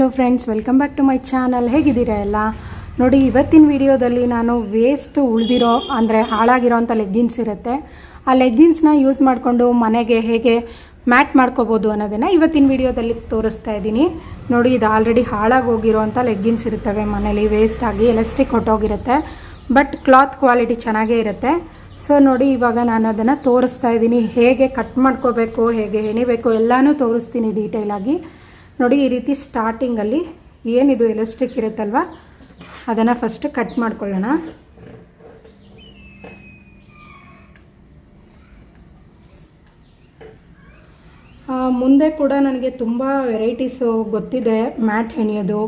Hello friends welcome back to my channel ಹೇಗಿದ್ದೀರಾ ಎಲ್ಲ? ನೋಡಿ, ಇವತ್ತಿನ ವಿಡಿಯೋದಲ್ಲಿ ನಾನು ವೇಸ್ಟ್ ಉಳಿದಿರೋ, ಅಂದರೆ ಹಾಳಾಗಿರೋಂಥ ಲೆಗ್ಗಿನ್ಸ್ ಇರುತ್ತೆ. ಆ ಲೆಗ್ಗಿನ್ಸ್ನ ಯೂಸ್ ಮಾಡಿಕೊಂಡು ಮನೆಗೆ ಹೇಗೆ ಮ್ಯಾಟ್ ಮಾಡ್ಕೋಬೋದು ಅನ್ನೋದನ್ನು ಇವತ್ತಿನ ವಿಡಿಯೋದಲ್ಲಿ ತೋರಿಸ್ತಾ ಇದ್ದೀನಿ. ನೋಡಿ, ಇದು ಆಲ್ರೆಡಿ ಹಾಳಾಗಿ ಹೋಗಿರೋಂಥ ಲೆಗ್ಗಿನ್ಸ್ ಇರುತ್ತವೆ ಮನೇಲಿ ವೇಸ್ಟ್ ಆಗಿ ಎಲೆಸ್ಟಿಕ್ ಹೊಟ್ಟೋಗಿರುತ್ತೆ ಬಟ್ ಕ್ಲಾತ್ ಕ್ವಾಲಿಟಿ ಚೆನ್ನಾಗೇ ಇರುತ್ತೆ. ಸೊ ನೋಡಿ, ಇವಾಗ ನಾನು ಅದನ್ನು ತೋರಿಸ್ತಾ ಇದ್ದೀನಿ. ಹೇಗೆ ಕಟ್ ಮಾಡ್ಕೋಬೇಕು, ಹೇಗೆ ಹೆಣಿಬೇಕು ಎಲ್ಲನೂ ತೋರಿಸ್ತೀನಿ ಡೀಟೇಲಾಗಿ ನೋಡಿ, ಈ ರೀತಿ ಸ್ಟಾರ್ಟಿಂಗಲ್ಲಿ ಏನಿದು ಎಲೆಸ್ಟ್ರಿಕ್ ಇರುತ್ತಲ್ವ, ಅದನ್ನು ಫಸ್ಟ್ ಕಟ್ ಮಾಡ್ಕೊಳ್ಳೋಣ. ಮುಂದೆ ಕೂಡ ನನಗೆ ತುಂಬ ವೆರೈಟೀಸು ಗೊತ್ತಿದೆ ಮ್ಯಾಟ್ ಹೆಣಿಯೋದು,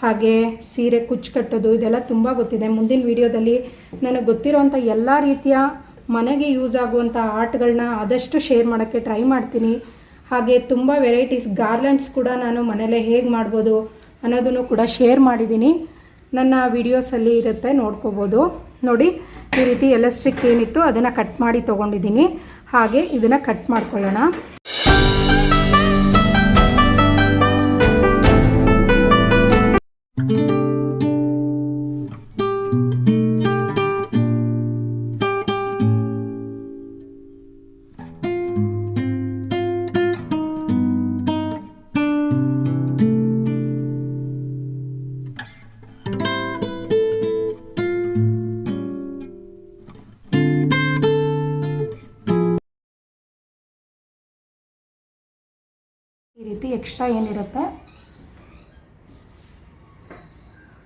ಹಾಗೆ ಸೀರೆ ಕುಚ್ಚು ಕಟ್ಟೋದು, ಇದೆಲ್ಲ ತುಂಬ ಗೊತ್ತಿದೆ. ಮುಂದಿನ ವಿಡಿಯೋದಲ್ಲಿ ನನಗೆ ಗೊತ್ತಿರೋವಂಥ ಎಲ್ಲ ರೀತಿಯ ಮನೆಗೆ ಯೂಸ್ ಆಗುವಂಥ ಆರ್ಟ್ಗಳನ್ನ ಆದಷ್ಟು ಶೇರ್ ಮಾಡೋಕ್ಕೆ ಟ್ರೈ ಮಾಡ್ತೀನಿ. ಹಾಗೆ ತುಂಬ ವೆರೈಟೀಸ್ ಗಾರ್ಲೆಂಡ್ಸ್ ಕೂಡ ನಾನು ಮನೆಯಲ್ಲೇ ಹೇಗೆ ಮಾಡ್ಬೋದು ಅನ್ನೋದನ್ನು ಕೂಡ ಶೇರ್ ಮಾಡಿದ್ದೀನಿ. ನನ್ನ ವಿಡಿಯೋಸಲ್ಲಿ ಇರುತ್ತೆ, ನೋಡ್ಕೋಬೋದು. ನೋಡಿ, ಈ ರೀತಿ ಎಲೆಸ್ಟ್ರಿಕ್ ಏನಿತ್ತು ಅದನ್ನು ಕಟ್ ಮಾಡಿ ತೊಗೊಂಡಿದ್ದೀನಿ. ಹಾಗೆ ಇದನ್ನು ಕಟ್ ಮಾಡ್ಕೊಳ್ಳೋಣ. ಎಕ್ಸ್ಟ್ರಾ ಏನಿರುತ್ತೆ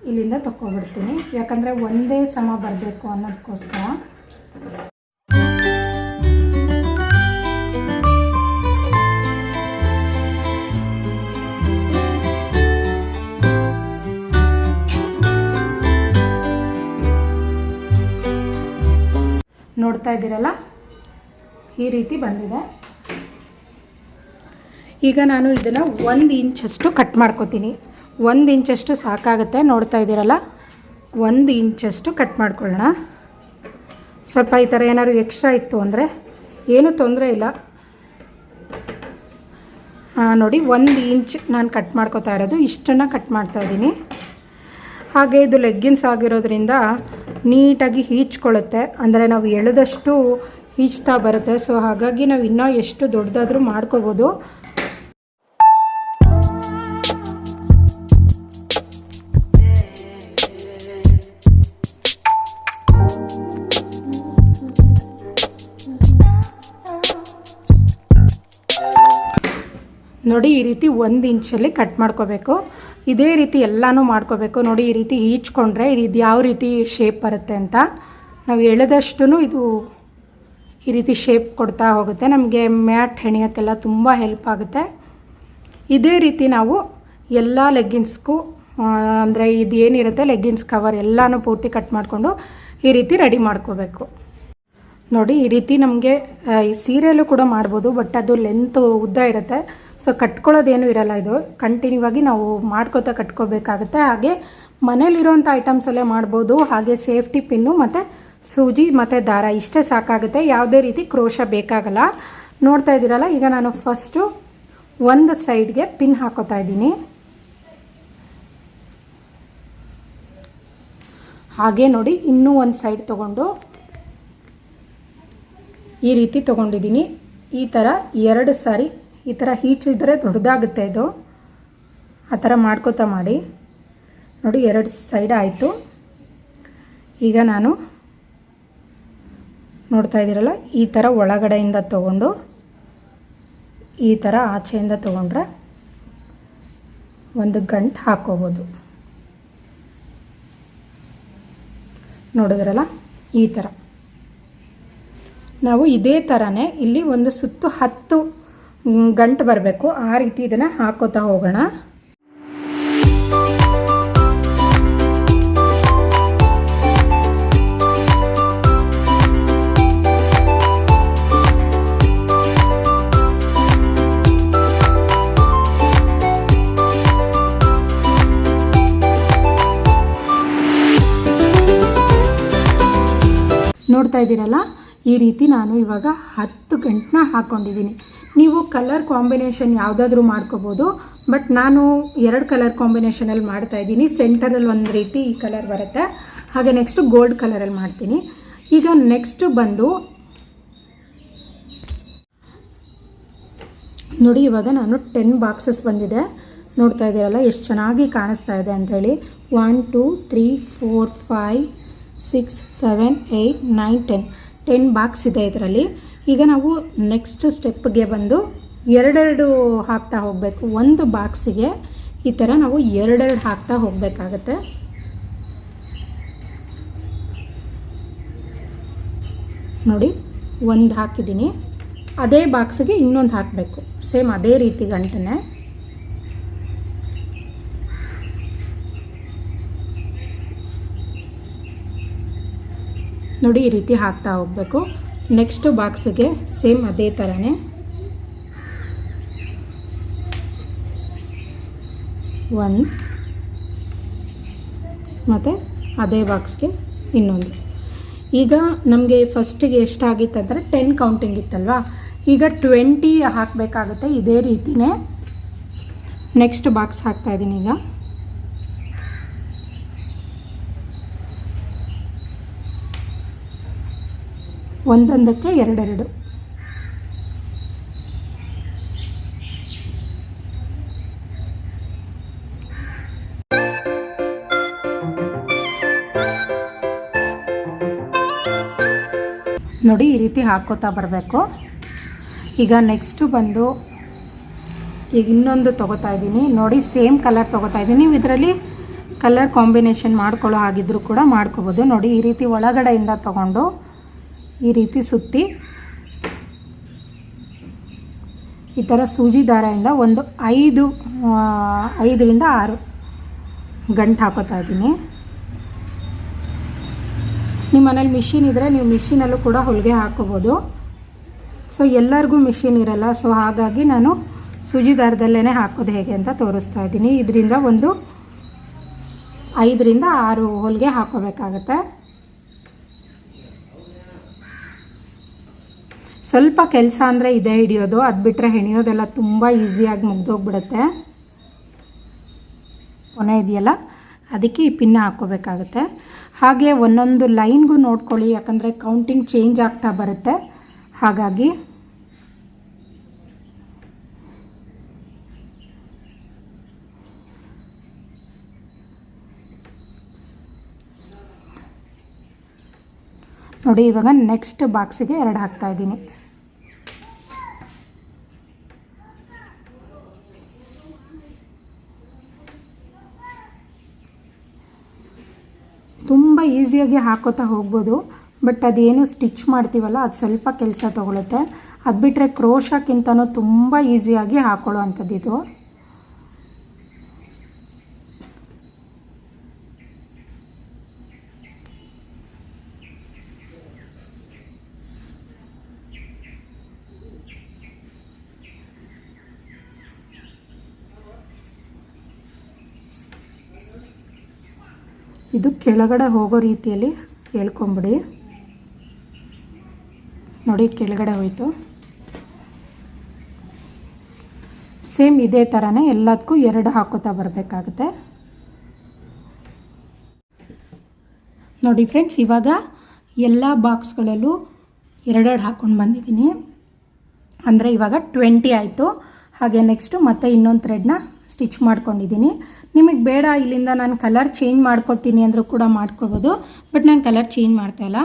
ಇಲ್ಲಿಂದ ತಗೊಬಿಡ್ತೀನಿ ಯಾಕಂದರೆ ಒಂದೇ ಸಮ ಬರಬೇಕು ಅನ್ನೋದಕ್ಕೋಸ್ಕರ. ನೋಡ್ತಾ ಇದ್ದೀರಲ್ಲ? ಈ ರೀತಿ ಬಂದಿದೆ. ಈಗ ನಾನು ಇದನ್ನು ಒಂದು ಇಂಚಷ್ಟು ಕಟ್ ಮಾಡ್ಕೊತೀನಿ. ಒಂದು ಇಂಚಷ್ಟು ಸಾಕಾಗುತ್ತೆ, ನೋಡ್ತಾ ಇದ್ದೀರಲ್ಲ? ಒಂದು ಇಂಚಷ್ಟು ಕಟ್ ಮಾಡ್ಕೊಳ್ಳೋಣ. ಸ್ವಲ್ಪ ಈ ಥರ ಏನಾದ್ರು ಎಕ್ಸ್ಟ್ರಾ ಇತ್ತು ಅಂದರೆ, ಏನೂ ತೊಂದರೆ ಇಲ್ಲ. ನೋಡಿ, ಒಂದು ಇಂಚ್ ನಾನು ಕಟ್ ಮಾಡ್ಕೋತಾ ಇರೋದು, ಇಷ್ಟನ್ನು ಕಟ್ ಮಾಡ್ತಾ ಇದ್ದೀನಿ. ಹಾಗೆ ಇದು ಲೆಗ್ಗಿನ್ಸ್ ಆಗಿರೋದ್ರಿಂದ ನೀಟಾಗಿ ಹೀಚ್ಕೊಳ್ಳುತ್ತೆ. ಅಂದರೆ ನಾವು ಎಳೆದಷ್ಟು ಹೀಚ್ತಾ ಬರುತ್ತೆ. ಸೊ ಹಾಗಾಗಿ ನಾವು ಇನ್ನೂ ಎಷ್ಟು ದೊಡ್ಡದಾದರೂ ಮಾಡ್ಕೋಬೋದು. ನೋಡಿ ಈ ರೀತಿ ಒಂದು ಇಂಚಲ್ಲಿ ಕಟ್ ಮಾಡ್ಕೋಬೇಕು. ಇದೇ ರೀತಿ ಎಲ್ಲನೂ ಮಾಡ್ಕೋಬೇಕು. ನೋಡಿ ಈ ರೀತಿ ಈಚ್ಕೊಂಡ್ರೆ ಇದು ಯಾವ ರೀತಿ ಶೇಪ್ ಬರುತ್ತೆ ಅಂತ. ನಾವು ಎಳೆದಷ್ಟು ಇದು ಈ ರೀತಿ ಶೇಪ್ ಕೊಡ್ತಾ ಹೋಗುತ್ತೆ. ನಮಗೆ ಮ್ಯಾಟ್ ಹೆಣಿಯೋಕ್ಕೆಲ್ಲ ತುಂಬ ಹೆಲ್ಪ್ ಆಗುತ್ತೆ. ಇದೇ ರೀತಿ ನಾವು ಎಲ್ಲ ಲೆಗ್ಗಿನ್ಸ್ಗೂ ಅಂದರೆ ಇದು ಏನಿರುತ್ತೆ ಲೆಗ್ಗಿನ್ಸ್ ಕವರ್ ಎಲ್ಲನೂ ಪೂರ್ತಿ ಕಟ್ ಮಾಡಿಕೊಂಡು ಈ ರೀತಿ ರೆಡಿ ಮಾಡ್ಕೋಬೇಕು. ನೋಡಿ ಈ ರೀತಿ ನಮಗೆ ಈ ಸೀರೆಯಲ್ಲೂ ಕೂಡ ಮಾಡ್ಬೋದು ಬಟ್ ಅದು ಲೆಂತ್ ಉದ್ದ ಇರುತ್ತೆ. ಸೊ ಕಟ್ಕೊಳ್ಳೋದೇನು ಇರಲ್ಲ ಇದು. ಕಂಟಿನ್ಯೂ ಆಗಿ ನಾವು ಮಾಡ್ಕೋತಾ ಕಟ್ಕೋಬೇಕಾಗುತ್ತೆ. ಹಾಗೆ ಮನೇಲಿರೋಂಥ ಐಟಮ್ಸಲ್ಲೇ ಮಾಡ್ಬೋದು. ಹಾಗೆ ಸೇಫ್ಟಿ ಪಿನ್ನು ಮತ್ತು ಸೂಜಿ ಮತ್ತು ದಾರ ಇಷ್ಟೇ ಸಾಕಾಗುತ್ತೆ. ಯಾವುದೇ ರೀತಿ ಕ್ರೋಶ ಬೇಕಾಗಲ್ಲ. ನೋಡ್ತಾ ಇದ್ದೀರಲ್ಲ, ಈಗ ನಾನು ಫಸ್ಟು ಒಂದು ಸೈಡ್ಗೆ ಪಿನ್ ಹಾಕೋತಾ ಇದ್ದೀನಿ. ಹಾಗೆ ನೋಡಿ, ಇನ್ನೂ ಒಂದು ಸೈಡ್ ತೊಗೊಂಡು ಈ ರೀತಿ ತೊಗೊಂಡಿದ್ದೀನಿ. ಈ ಥರ ಎರಡು ಸಾರಿ ಈ ಥರ ಈಚಿದ್ರೆ ದೊಡ್ಡದಾಗುತ್ತೆ ಇದು. ಆ ಥರ ಮಾಡ್ಕೋತಾ ಮಾಡಿ. ನೋಡಿ, ಎರಡು ಸೈಡ್ ಆಯಿತು. ಈಗ ನಾನು ನೋಡ್ತಾ ಇದ್ದೀರಲ್ಲ, ಈ ಥರ ಒಳಗಡೆಯಿಂದ ತೊಗೊಂಡು, ಈ ಥರ ಆಚೆಯಿಂದ ತೊಗೊಂಡ್ರೆ ಒಂದು ಗಂಟು ಹಾಕ್ಕೋಬೋದು. ನೋಡಿದ್ರಲ್ಲ, ಈ ಥರ. ನಾವು ಇದೇ ಥರನೇ ಇಲ್ಲಿ ಒಂದು ಸುತ್ತು ಹತ್ತು ಗಂಟು ಬರಬೇಕು. ಆ ರೀತಿ ಇದನ್ನು ಹಾಕೋತಾ ಹೋಗೋಣ. ನೋಡ್ತಾ ಇದ್ದೀರಲ್ಲ? ಈ ರೀತಿ ನಾನು ಇವಾಗ ಹತ್ತು ಗಂಟನ್ನ ಹಾಕ್ಕೊಂಡಿದ್ದೀನಿ ನೀವು ಕಲರ್ ಕಾಂಬಿನೇಷನ್ ಯಾವುದಾದ್ರೂ ಮಾಡ್ಕೋಬೋದು ಬಟ್ ನಾನು ಎರಡು ಕಲರ್ ಕಾಂಬಿನೇಷನಲ್ಲಿ ಮಾಡ್ತಾ ಇದ್ದೀನಿ. ಸೆಂಟರಲ್ಲಿ ಒಂದು ರೀತಿ ಈ ಕಲರ್ ಬರುತ್ತೆ. ಹಾಗೆ ನೆಕ್ಸ್ಟು ಗೋಲ್ಡ್ ಕಲರಲ್ಲಿ ಮಾಡ್ತೀನಿ. ಈಗ ನೆಕ್ಸ್ಟು ಬಂದು, ನೋಡಿ ಇವಾಗ ನಾನು ಟೆನ್ ಬಾಕ್ಸಸ್ ಬಂದಿದೆ. ನೋಡ್ತಾ ಇದ್ದೀರಲ್ಲ, ಎಷ್ಟು ಚೆನ್ನಾಗಿ ಕಾಣಿಸ್ತಾ ಇದೆ ಅಂಥೇಳಿ one two three four five six seven eight nine ten ten box ಇದೆ ಇದರಲ್ಲಿ. ಈಗ ನಾವು ನೆಕ್ಸ್ಟ್ ಸ್ಟೆಪ್ಗೆ ಬಂದು ಎರಡೆರಡು ಹಾಕ್ತಾ ಹೋಗಬೇಕು. ಒಂದು ಬಾಕ್ಸಿಗೆ ಈ ಥರ ನಾವು ಎರಡೆರಡು ಹಾಕ್ತಾ ಹೋಗಬೇಕಾಗತ್ತೆ. ನೋಡಿ, ಒಂದು ಹಾಕಿದ್ದೀನಿ. ಅದೇ ಬಾಕ್ಸಿಗೆ ಇನ್ನೊಂದು ಹಾಕಬೇಕು. ಸೇಮ್ ಅದೇ ರೀತಿ ಗಂಟನೆ. ನೋಡಿ, ಈ ರೀತಿ ಹಾಕ್ತಾ ಹೋಗಬೇಕು. ನೆಕ್ಸ್ಟ್ ಬಾಕ್ಸಿಗೆ ಸೇಮ್ ಅದೇ ಥರನೇ ಒನ್ ಮತ್ತು ಅದೇ ಬಾಕ್ಸ್ಗೆ ಇನ್ನೊಂದು. ಈಗ ನಮಗೆ ಫಸ್ಟಿಗೆ ಎಷ್ಟಾಗಿತ್ತು ಅಂದರೆ ಟೆನ್ ಕೌಂಟಿಂಗ್ ಇತ್ತಲ್ವಾ? ಈಗ ಟ್ವೆಂಟಿ ಹಾಕಬೇಕಾಗುತ್ತೆ ಇದೇ ರೀತಿಯೇ ನೆಕ್ಸ್ಟ್ ಬಾಕ್ಸ್ ಹಾಕ್ತಾಯಿದ್ದೀನಿ ಈಗ. ಒಂದೊಂದಕ್ಕೆ ಎರಡೆರಡು. ನೋಡಿ ಈ ರೀತಿ ಹಾಕೋತಾ ಬರಬೇಕು. ಈಗ ನೆಕ್ಸ್ಟು ಬಂದು ಈಗ ಇನ್ನೊಂದು ತೊಗೋತಾ ಇದ್ದೀನಿ. ನೋಡಿ ಸೇಮ್ ಕಲರ್ ತೊಗೋತಾ ಇದ್ದೀನಿ. ನೀವು ಇದರಲ್ಲಿ ಕಲರ್ ಕಾಂಬಿನೇಷನ್ ಮಾಡ್ಕೊಳ್ಳೋ ಹಾಗಿದ್ರೂ ಕೂಡ ಮಾಡ್ಕೋಬೋದು. ನೋಡಿ ಈ ರೀತಿ ಒಳಗಡೆಯಿಂದ ತಗೊಂಡು ಈ ರೀತಿ ಸುತ್ತಿ ಈ ಥರ ಸೂಜಿ ದಾರದಿಂದ ಒಂದು ಐದು ಐದರಿಂದ ಆರು ಗಂಟು ಹಾಕೋತಾ ಇದ್ದೀನಿ. ನಿಮ್ಮ ಮನೇಲಿ ಮಿಷಿನ್ ಇದ್ದರೆ ನೀವು ಮಿಷಿನಲ್ಲೂ ಕೂಡ ಹೊಲಿಗೆ ಹಾಕೋಬೋದು. ಸೊ, ಎಲ್ಲರಿಗೂ ಮಿಷಿನ್ ಇರಲ್ಲ. ಸೊ, ಹಾಗಾಗಿ ನಾನು ಸೂಜಿ ದಾರದಲ್ಲೇ ಹಾಕೋದು ಹೇಗೆ ಅಂತ ತೋರಿಸ್ತಾ ಇದ್ದೀನಿ. ಇದರಿಂದ ಒಂದು ಐದರಿಂದ ಆರು ಹೊಲಿಗೆ ಹಾಕೋಬೇಕಾಗತ್ತೆ. ಸ್ವಲ್ಪ ಕೆಲಸ ಅಂದರೆ ಇದೇ ಹಿಡಿಯೋದು. ಅದು ಬಿಟ್ಟರೆ ಹೆಣಿಯೋದೆಲ್ಲ ತುಂಬ ಈಸಿಯಾಗಿ ಮುಗ್ದೋಗ್ಬಿಡುತ್ತೆ. ಕೊನೆ ಇದೆಯಲ್ಲ? ಅದಕ್ಕೆ ಈ ಪಿನ್ನ ಹಾಕ್ಕೋಬೇಕಾಗುತ್ತೆ ಹಾಗೆ ಒಂದೊಂದು ಲೈನ್ಗೂ ನೋಡ್ಕೊಳ್ಳಿ, ಯಾಕಂದರೆ ಕೌಂಟಿಂಗ್ ಚೇಂಜ್ ಆಗ್ತಾ ಬರುತ್ತೆ. ಹಾಗಾಗಿ ನೋಡಿ, ಇವಾಗ ನೆಕ್ಸ್ಟ್ ಬಾಕ್ಸಿಗೆ ಎರಡು ಹಾಕ್ತಾ ಇದ್ದೀನಿ ತುಂಬ ಈಸಿಯಾಗಿ ಹಾಕೋತಾ ಹೋಗ್ಬೋದು, ಬಟ್ ಅದೇನು ಸ್ಟಿಚ್ ಮಾಡ್ತೀವಲ್ಲ, ಅದು ಸ್ವಲ್ಪ ಕೆಲಸ ತೊಗೊಳುತ್ತೆ. ಅದು ಬಿಟ್ಟರೆ ಕ್ರೋಶಕ್ಕಿಂತನೂ ತುಂಬ ಈಸಿಯಾಗಿ ಹಾಕೊಳ್ಳೋ ಅಂಥದ್ದು ಇದು ಇದು ಕೆಳಗಡೆ ಹೋಗೋ ರೀತಿಯಲ್ಲಿ ಹೇಳ್ಕೊಂಬಿಡಿ. ನೋಡಿ ಕೆಳಗಡೆ ಹೋಯಿತು. ಸೇಮ್ ಇದೇ ಥರನೇ ಎಲ್ಲದಕ್ಕೂ ಎರಡು ಹಾಕೋತಾ ಬರಬೇಕಾಗುತ್ತೆ. ನೋಡಿ ಫ್ರೆಂಡ್ಸ್, ಇವಾಗ ಎಲ್ಲ ಬಾಕ್ಸ್ಗಳಲ್ಲೂ ಎರಡೆರಡು ಹಾಕ್ಕೊಂಡು ಬಂದಿದ್ದೀನಿ. ಅಂದರೆ ಇವಾಗ ಟ್ವೆಂಟಿ ಆಯಿತು. ಹಾಗೆ ನೆಕ್ಸ್ಟು ಮತ್ತೆ ಇನ್ನೊಂದು ಥ್ರೆಡ್ನ ಸ್ಟಿಚ್ ಮಾಡ್ಕೊಂಡಿದ್ದೀನಿ. ನಿಮಗೆ ಬೇಡ, ಇಲ್ಲಿಂದ ನಾನು ಕಲರ್ ಚೇಂಜ್ ಮಾಡ್ಕೊಡ್ತೀನಿ ಅಂದರೂ ಕೂಡ ಮಾಡ್ಕೊಬೋದು ಬಟ್ ನಾನು ಕಲರ್ ಚೇಂಜ್ ಮಾಡ್ತಾಯಿಲ್ಲ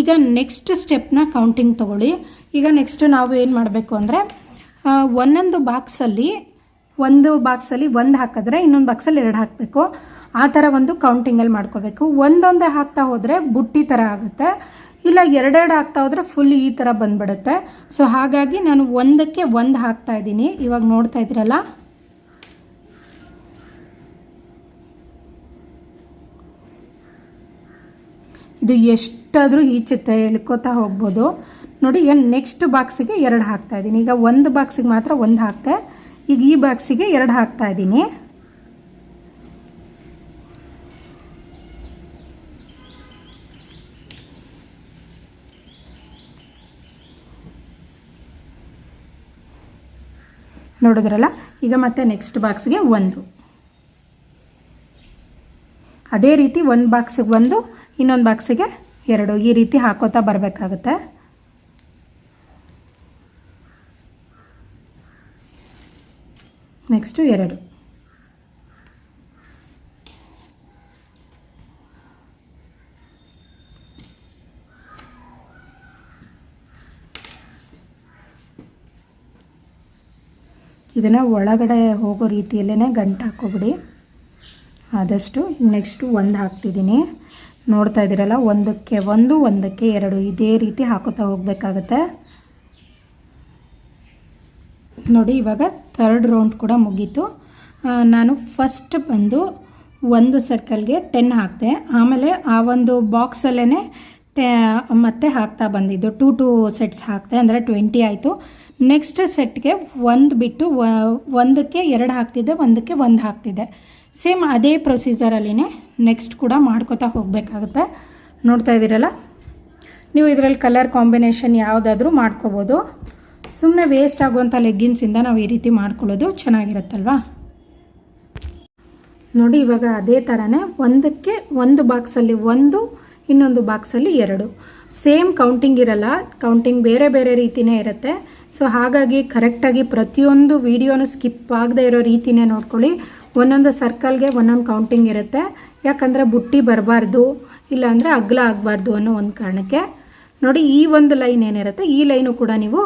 ಈಗ ನೆಕ್ಸ್ಟ್ ಸ್ಟೆಪ್ನ ಕೌಂಟಿಂಗ್ ತೊಗೊಳ್ಳಿ. ಈಗ ನೆಕ್ಸ್ಟ್ ನಾವು ಏನು ಮಾಡಬೇಕು ಅಂದರೆ ಒಂದೊಂದು ಬಾಕ್ಸಲ್ಲಿ ಒಂದು ಬಾಕ್ಸಲ್ಲಿ ಒಂದು ಹಾಕಿದ್ರೆ ಇನ್ನೊಂದು ಬಾಕ್ಸಲ್ಲಿ ಎರಡು ಹಾಕಬೇಕು. ಆ ಥರ ಒಂದು ಕೌಂಟಿಂಗಲ್ಲಿ ಮಾಡ್ಕೋಬೇಕು. ಒಂದೊಂದೇ ಹಾಕ್ತಾ ಹೋದರೆ ಬುಟ್ಟಿ ಥರ ಆಗುತ್ತೆ. ಇಲ್ಲ ಎರಡೆರಡು ಹಾಕ್ತಾ ಹೋದರೆ ಫುಲ್ ಈ ಥರ ಬಂದ್ಬಿಡುತ್ತೆ. ಸೊ ಹಾಗಾಗಿ ನಾನು ಒಂದಕ್ಕೆ ಒಂದು ಹಾಕ್ತಾ ಇದ್ದೀನಿ. ಇವಾಗ ನೋಡ್ತಾ ಇದ್ದೀರಲ್ಲ? ಇದು ಎಷ್ಟಾದರೂ ಈಚೆ ಎಳ್ಕೊತಾ ಹೋಗ್ಬೋದು. ನೋಡಿ ಈಗ ನೆಕ್ಸ್ಟ್ ಬಾಕ್ಸಿಗೆ ಎರಡು ಹಾಕ್ತಾ ಇದ್ದೀನಿ. ಈಗ ಒಂದು ಬಾಕ್ಸಿಗೆ ಮಾತ್ರ ಒಂದು ಹಾಕ್ತೆ. ಈಗ ಈ ಬಾಕ್ಸಿಗೆ ಎರಡು ಹಾಕ್ತಾ ಇದ್ದೀನಿ. ನೋಡಿದ್ರಲ್ಲ? ಈಗ ಮತ್ತೆ ನೆಕ್ಸ್ಟ್ ಬಾಕ್ಸ್ಗೆ ಒಂದು. ಅದೇ ರೀತಿ ಒಂದು ಬಾಕ್ಸಿಗೆ ಒಂದು ಇನ್ನೊಂದು ಬಾಕ್ಸಿಗೆ ಎರಡು. ಈ ರೀತಿ ಹಾಕೋತಾ ಬರಬೇಕಾಗುತ್ತೆ. ನೆಕ್ಸ್ಟು ಎರಡು. ಇದನ್ನು ಒಳಗಡೆ ಹೋಗೋ ರೀತಿಯಲ್ಲೇ ಗಂಟು ಹಾಕೋಬಿಡಿ ಆದಷ್ಟು ನೆಕ್ಸ್ಟು ಒಂದು ಹಾಕ್ತಿದ್ದೀನಿ. ನೋಡ್ತಾ ಇದ್ದೀರಲ್ಲ, ಒಂದಕ್ಕೆ ಒಂದು, ಒಂದಕ್ಕೆ ಎರಡು ಇದೇ ರೀತಿ ಹಾಕೋತಾ ಹೋಗಬೇಕಾಗತ್ತೆ. ನೋಡಿ, ಇವಾಗ ಥರ್ಡ್ ರೌಂಡ್ ಕೂಡ ಮುಗೀತು. ನಾನು ಫಸ್ಟ್ ಬಂದು ಒಂದು ಸರ್ಕಲ್ಗೆ ಟೆನ್ ಹಾಕಿದೆ. ಆಮೇಲೆ ಆ ಒಂದು ಬಾಕ್ಸಲ್ಲೇ ಟೆ ಮತ್ತೆ ಹಾಕ್ತಾ ಬಂದಿದ್ದು. ಟೂ ಟೂ ಸೆಟ್ಸ್ ಹಾಕ್ತೆ ಅಂದರೆ ಟ್ವೆಂಟಿ ಆಯಿತು. ನೆಕ್ಸ್ಟ್ ಸೆಟ್ಗೆ ಒಂದು ಬಿಟ್ಟು ಒಂದಕ್ಕೆ ಎರಡು ಹಾಕ್ತಿದ್ದೆ, ಒಂದಕ್ಕೆ ಒಂದು ಹಾಕ್ತಿದ್ದೆ. ಸೇಮ್ ಅದೇ ಪ್ರೊಸೀಜರಲ್ಲಿನೇ ನೆಕ್ಸ್ಟ್ ಕೂಡ ಮಾಡ್ಕೋತಾ ಹೋಗಬೇಕಾಗುತ್ತೆ. ನೋಡ್ತಾ ಇದ್ದೀರಲ್ಲ? ನೀವು ಇದರಲ್ಲಿ ಕಲರ್ ಕಾಂಬಿನೇಷನ್ ಯಾವುದಾದ್ರೂ ಮಾಡ್ಕೋಬೋದು. ಸುಮ್ಮನೆ ವೇಸ್ಟ್ ಆಗುವಂಥ ಲೆಗ್ಗಿನ್ಸಿಂದ ನಾವು ಈ ರೀತಿ ಮಾಡ್ಕೊಳ್ಳೋದು ಚೆನ್ನಾಗಿರುತ್ತಲ್ವಾ? ನೋಡಿ, ಇವಾಗ ಅದೇ ಥರನೇ ಒಂದಕ್ಕೆ ಒಂದು ಬಾಕ್ಸಲ್ಲಿ ಒಂದು, ಇನ್ನೊಂದು ಬಾಕ್ಸಲ್ಲಿ ಎರಡು. ಸೇಮ್ ಕೌಂಟಿಂಗ್ ಇರಲ್ಲ ಕೌಂಟಿಂಗ್ ಬೇರೆ ಬೇರೆ ರೀತಿಯೇ ಇರುತ್ತೆ. ಸೊ ಹಾಗಾಗಿ ಕರೆಕ್ಟಾಗಿ ಪ್ರತಿಯೊಂದು ವೀಡಿಯೋನು ಸ್ಕಿಪ್ ಆಗದೆ ಇರೋ ರೀತಿನೇ ನೋಡ್ಕೊಳ್ಳಿ. ಒಂದೊಂದು ಸರ್ಕಲ್ಗೆ ಒಂದೊಂದು ಕೌಂಟಿಂಗ್ ಇರುತ್ತೆ. ಯಾಕಂದರೆ ಬುಟ್ಟಿ ಬರಬಾರ್ದು, ಇಲ್ಲಾಂದರೆ ಅಗ್ಲ ಆಗಬಾರ್ದು ಅನ್ನೋ ಒಂದು ಕಾರಣಕ್ಕೆ. ನೋಡಿ, ಈ ಒಂದು ಲೈನ್ ಏನಿರುತ್ತೆ, ಈ ಲೈನು ಕೂಡ ನೀವು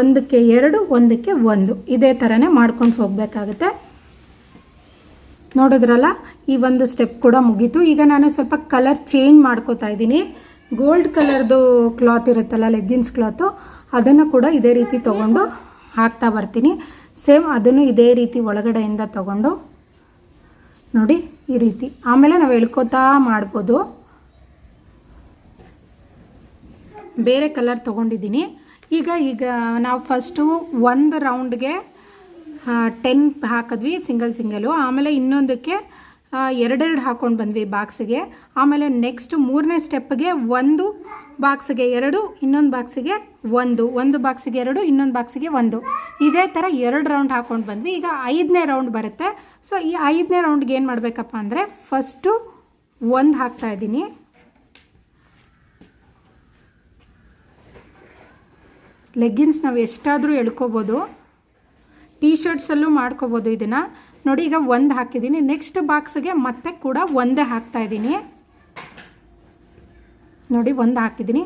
ಒಂದಕ್ಕೆ ಎರಡು, ಒಂದಕ್ಕೆ ಒಂದು ಇದೇ ಥರನೇ ಮಾಡ್ಕೊಂಡು ಹೋಗಬೇಕಾಗುತ್ತೆ. ನೋಡಿದ್ರಲ್ಲ, ಈ ಒಂದು ಸ್ಟೆಪ್ ಕೂಡ ಮುಗೀತು. ಈಗ ನಾನು ಸ್ವಲ್ಪ ಕಲರ್ ಚೇಂಜ್ ಮಾಡ್ಕೋತಾ ಇದ್ದೀನಿ. ಗೋಲ್ಡ್ ಕಲರ್ದು ಕ್ಲಾತ್ ಇರುತ್ತಲ್ಲ ಲೆಗ್ಗಿನ್ಸ್ ಕ್ಲಾತು ಅದನ್ನು ಕೂಡ ಇದೇ ರೀತಿ ತೊಗೊಂಡು ಹಾಕ್ತಾ ಬರ್ತೀನಿ. ಸೇಮ್ ಅದನ್ನು ಇದೇ ರೀತಿ ಒಳಗಡೆಯಿಂದ ತಗೊಂಡು ನೋಡಿ, ಈ ರೀತಿ. ಆಮೇಲೆ ನಾವು ಎಳ್ಕೊತಾ ಮಾಡ್ಬೋದು. ಬೇರೆ ಕಲರ್ ತೊಗೊಂಡಿದ್ದೀನಿ. ಈಗ ಈಗ ನಾವು ಫಸ್ಟು ಒಂದು ರೌಂಡ್ಗೆ ಟೆನ್ ಹಾಕಿದ್ವಿ ಸಿಂಗಲ್ ಸಿಂಗಲು ಆಮೇಲೆ ಇನ್ನೊಂದಕ್ಕೆ ಎರಡೆರಡು ಹಾಕ್ಕೊಂಡು ಬಂದ್ವಿ ಬಾಕ್ಸಿಗೆ. ಆಮೇಲೆ ನೆಕ್ಸ್ಟ್ ಮೂರನೇ ಸ್ಟೆಪ್ಗೆ ಒಂದು ಬಾಕ್ಸಿಗೆ ಎರಡು, ಇನ್ನೊಂದು ಬಾಕ್ಸಿಗೆ ಒಂದು. ಒಂದು ಬಾಕ್ಸಿಗೆ ಎರಡು, ಇನ್ನೊಂದು ಬಾಕ್ಸಿಗೆ ಒಂದು. ಇದೇ ಥರ ಎರಡು ರೌಂಡ್ ಹಾಕ್ಕೊಂಡು ಬಂದ್ವಿ. ಈಗ ಐದನೇ ರೌಂಡ್ ಬರುತ್ತೆ. ಸೊ ಈ ಐದನೇ ರೌಂಡ್ಗೆ ಏನು ಮಾಡಬೇಕಪ್ಪ ಅಂದರೆ ಫಸ್ಟು ಒಂದು ಹಾಕ್ತಾ ಇದ್ದೀನಿ. ಲೆಗ್ಗಿನ್ಸ್ ನಾವು ಎಷ್ಟಾದರೂ ಎಳ್ಕೊಬೋದು. ಟೀ ಶರ್ಟ್ಸಲ್ಲೂ ಮಾಡ್ಕೋಬೋದು ಇದನ್ನು. ನೋಡಿ, ಈಗ ಒಂದು ಹಾಕಿದ್ದೀನಿ. ನೆಕ್ಸ್ಟ್ ಬಾಕ್ಸ್ಗೆ ಮತ್ತೆ ಕೂಡ ಒಂದೇ ಹಾಕ್ತಾ ಇದ್ದೀನಿ. ನೋಡಿ, ಒಂದು ಹಾಕಿದ್ದೀನಿ.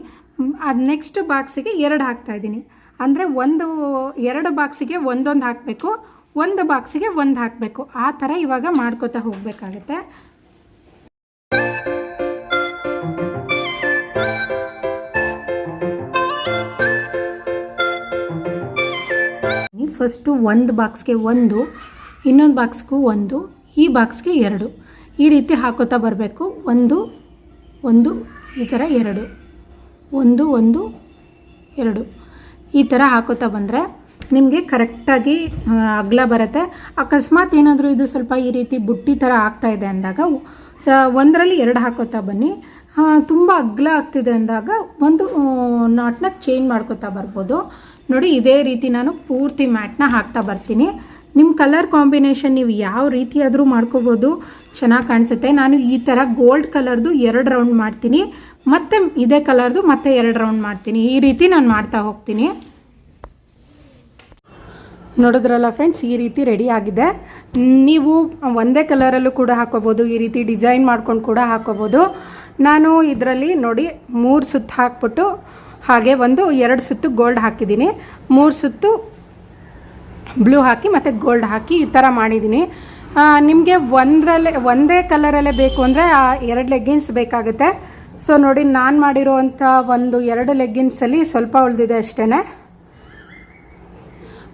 ಅದು ನೆಕ್ಸ್ಟ್ ಬಾಕ್ಸಿಗೆ ಎರಡು ಹಾಕ್ತಾ ಇದ್ದೀನಿ. ಅಂದರೆ ಒಂದು, ಎರಡು ಬಾಕ್ಸಿಗೆ ಒಂದೊಂದು ಹಾಕಬೇಕು. ಒಂದು ಬಾಕ್ಸಿಗೆ ಒಂದು ಹಾಕಬೇಕು. ಆ ಥರ ಇವಾಗ ಮಾಡ್ಕೋತಾ ಹೋಗಬೇಕಾಗತ್ತೆ. ಫಸ್ಟು ಒಂದು ಬಾಕ್ಸ್ಗೆ ಒಂದು ಇನ್ನೊಂದು ಬಾಕ್ಸ್ಗೂ ಒಂದು, ಈ ಬಾಕ್ಸ್ಗೆ ಎರಡು. ಈ ರೀತಿ ಹಾಕೋತಾ ಬರಬೇಕು. ಒಂದು ಒಂದು, ಈ ಥರ ಎರಡು. ಒಂದು ಒಂದು, ಎರಡು. ಈ ಥರ ಹಾಕೋತಾ ಬಂದರೆ ನಿಮಗೆ ಕರೆಕ್ಟಾಗಿ ಅಗ್ಲ ಬರುತ್ತೆ. ಅಕಸ್ಮಾತ್ ಏನಾದರೂ ಇದು ಸ್ವಲ್ಪ ಈ ರೀತಿ ಬುಟ್ಟಿ ಥರ ಆಗ್ತಾ ಇದೆ ಅಂದಾಗ ಒಂದರಲ್ಲಿ ಎರಡು ಹಾಕೋತಾ ಬನ್ನಿ. ತುಂಬ ಅಗ್ಲ ಆಗ್ತಿದೆ ಅಂದಾಗ ಒಂದು ನಾಟ್ನ ಚೇಂಜ್ ಮಾಡ್ಕೋತಾ ಬರ್ಬೋದು. ನೋಡಿ, ಇದೇ ರೀತಿ ನಾನು ಪೂರ್ತಿ ಮ್ಯಾಟ್ನ ಹಾಕ್ತಾ ಬರ್ತೀನಿ. ನಿಮ್ಮ ಕಲರ್ ಕಾಂಬಿನೇಷನ್ ನೀವು ಯಾವ ರೀತಿ ಆದರೂ ಮಾಡ್ಕೋಬೋದು. ಚೆನ್ನಾಗಿ ಕಾಣಿಸುತ್ತೆ. ನಾನು ಈ ಥರ ಗೋಲ್ಡ್ ಕಲರ್ದು ಎರಡು ರೌಂಡ್ ಮಾಡ್ತೀನಿ. ಮತ್ತು ಇದೇ ಕಲರ್ದು ಮತ್ತೆ ಎರಡು ರೌಂಡ್ ಮಾಡ್ತೀನಿ. ಈ ರೀತಿ ನಾನು ಮಾಡ್ತಾ ಹೋಗ್ತೀನಿ. ನೋಡಿದ್ರಲ್ಲ ಫ್ರೆಂಡ್ಸ್ ಈ ರೀತಿ ರೆಡಿ ಆಗಿದೆ. ನೀವು ಒಂದೇ ಕಲರಲ್ಲೂ ಕೂಡ ಹಾಕೋಬೋದು ಈ ರೀತಿ ಡಿಸೈನ್ ಮಾಡ್ಕೊಂಡು ಕೂಡ ಹಾಕೋಬೋದು ನಾನು ಇದರಲ್ಲಿ ನೋಡಿ ಮೂರು ಸುತ್ತು ಹಾಕ್ಬಿಟ್ಟು ಹಾಗೆ ಒಂದು ಎರಡು ಸುತ್ತು ಗೋಲ್ಡ್ ಹಾಕಿದ್ದೀನಿ. ಮೂರು ಸುತ್ತು ಬ್ಲೂ ಹಾಕಿ ಮತ್ತು ಗೋಲ್ಡ್ ಹಾಕಿ ಈ ಥರ ಮಾಡಿದ್ದೀನಿ. ನಿಮಗೆ ಒಂದರಲ್ಲೇ ಒಂದೇ ಕಲರಲ್ಲೇ ಬೇಕು ಅಂದರೆ ಎರಡು ಲೆಗ್ಗಿನ್ಸ್ ಬೇಕಾಗುತ್ತೆ. ಸೊ ನೋಡಿ ನಾನು ಮಾಡಿರೋವಂಥ ಒಂದು ಎರಡು ಲೆಗ್ಗಿನ್ಸಲ್ಲಿ ಸ್ವಲ್ಪ ಉಳಿದಿದೆ ಅಷ್ಟೇ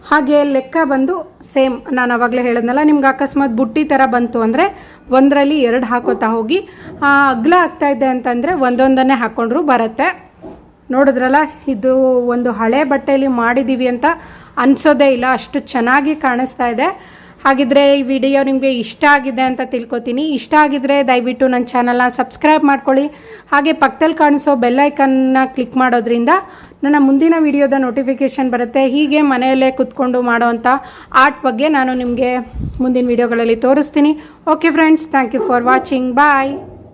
ಹಾಗೆ ಲೆಕ್ಕ ಬಂದು ಸೇಮ್ ನಾನು ಅವಾಗಲೇ ಹೇಳಿದ್ನಲ್ಲ ನಿಮ್ಗೆ ಅಕಸ್ಮಾತ್ ಬುಟ್ಟಿ ಥರ ಬಂತು ಅಂದರೆ ಒಂದರಲ್ಲಿ ಎರಡು ಹಾಕೋತಾ ಹೋಗಿ. ಆ, ಅಗ್ಲ ಇದೆ ಅಂತಂದರೆ ಒಂದೊಂದನ್ನೇ ಹಾಕ್ಕೊಂಡ್ರು ಬರುತ್ತೆ. ನೋಡಿದ್ರಲ್ಲ ಇದು ಒಂದು ಹಳೆ ಬಟ್ಟೆಯಲ್ಲಿ ಮಾಡಿದ್ದೀವಿ ಅಂತ ಅನಿಸೋದೇ ಇಲ್ಲ, ಅಷ್ಟು ಚೆನ್ನಾಗಿ ಕಾಣಿಸ್ತಾ ಇದೆ. ಹಾಗಿದ್ರೆ ಈ ವಿಡಿಯೋ ನಿಮಗೆ ಇಷ್ಟ ಆಗಿದೆ ಅಂತ ತಿಳ್ಕೊತೀನಿ. ಇಷ್ಟ ಆಗಿದ್ರೆ ದಯವಿಟ್ಟು ನನ್ನ ಚಾನಲ್ನ ಸಬ್ಸ್ಕ್ರೈಬ್ ಮಾಡ್ಕೊಳ್ಳಿ. ಹಾಗೆ ಪಕ್ಕದಲ್ಲಿ ಕಾಣಿಸೋ ಬೆಲ್ಲೈಕನ್ನ ಕ್ಲಿಕ್ ಮಾಡೋದ್ರಿಂದ ನನ್ನ ಮುಂದಿನ ವಿಡಿಯೋದ ನೋಟಿಫಿಕೇಷನ್ ಬರುತ್ತೆ. ಹೀಗೆ ಮನೆಯಲ್ಲೇ ಕುತ್ಕೊಂಡು ಮಾಡೋವಂಥ ಆರ್ಟ್ ಬಗ್ಗೆ ನಾನು ನಿಮಗೆ ಮುಂದಿನ ವಿಡಿಯೋಗಳಲ್ಲಿ ತೋರಿಸ್ತೀನಿ. Okay friends thank you for watching bye